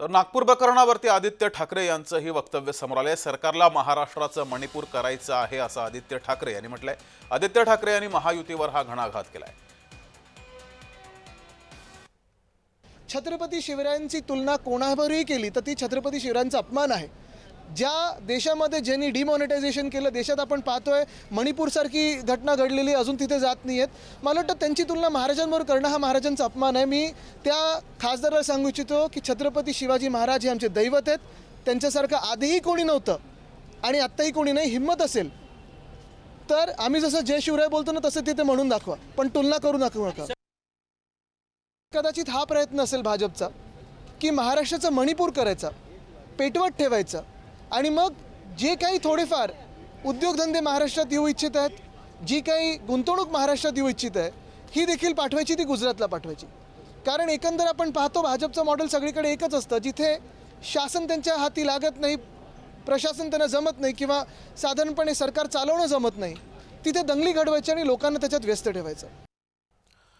तर नागपूर प्रकरणावरती आदित्य ठाकरे यांचंही वक्तव्य समोर आलंय. सरकारला महाराष्ट्राचं मणिपूर करायचं आहे असं आदित्य ठाकरे यांनी म्हटलंय. आदित्य ठाकरे यांनी महायुतीवर हा घणाघात केलाय. छत्रपती शिवरायांची तुलना कोणावरही केली तर ती छत्रपती शिवरायांचा अपमान आहे. ज्या देशामध्ये ज्यांनी डिमॉनिटायझेशन केलं देशात आपण पाहतोय मणिपूरसारखी घटना घडलेली अजून तिथे जात नाही आहेत मला वाटतं त्यांची तुलना महाराजांवर करणं हा महाराजांचा अपमान आहे. मी त्या खासदाराला सांगू इच्छितो की छत्रपती शिवाजी महाराज हे आमचे दैवत आहेत. त्यांच्यासारखं आधीही कोणी नव्हतं आणि आत्ताही कोणी नाही हिंमत असेल. तर आम्ही जसं जय शिवराय बोलतो ना तसं तिथे म्हणून दाखवा. पण तुलना करू नका नका. कदाचित हा प्रयत्न असेल भाजपचा की महाराष्ट्राचं मणिपूर करायचा पेटवत ठेवायचं. आणि मग जे काही थोडेफार उद्योगधंदे महाराष्ट्रात येऊ इच्छित आहेत जी काही गुंतवणूक महाराष्ट्रात येऊ इच्छित आहे ही देखील पाठवायची ती गुजरातला पाठवायची. कारण एकंदर आपण पाहतो भाजपचं मॉडेल सगळीकडे एकच असतं जिथे शासन त्यांच्या हाती लागत नाही प्रशासन त्यांना जमत नाही किंवा साधारणपणे सरकार चालवणं जमत नाही तिथे दंगली घडवायची आणि लोकांना त्याच्यात व्यस्त ठेवायचं.